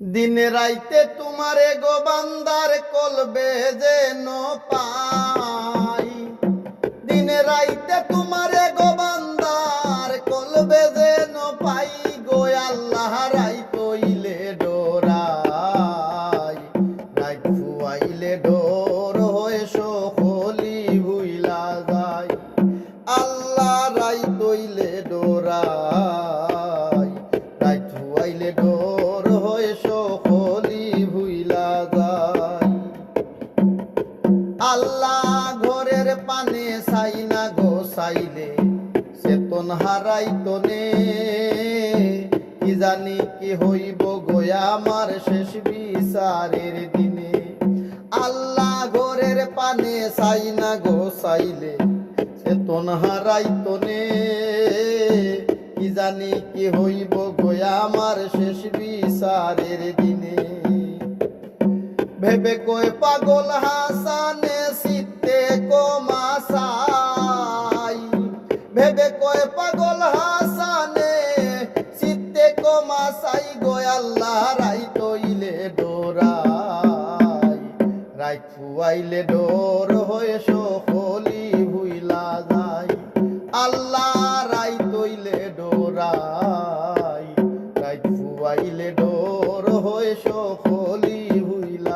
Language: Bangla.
দিনে রাইতে তোমারে গো বান্দার কলবে যেন পাই। দিন রাইতে তোমারে গো বান্দার কলবে যেন পাই গো, আল্লাহ রাই কইলে ডোরাই, রাই ফুয়াইলে ডোর হয়ে সকলি ভুইলা যায়। আল্লাহ ঘরের পানে সাই না গো সাইলে চেতন হারাই তনে কি জানি কি হইব গোয়া আমার শেষ বিচারের দিনে। আল্লাহ ঘরের পানে সাই না গো সাইলে চেতন হারাই তনে কি জানি কি হইব গোয়া আমার শেষ বিচারের দিনে। ভেবে কই পাগল হাসানে সিতে কমাসাই ভেবে কই পাগল হাসানে সিতে কমাসাই গো আল্লাহ রাই তইলে ডোরাই। রাই ফুয়াইলে ডোর হইলে ডোর হয়ে সকলি হইল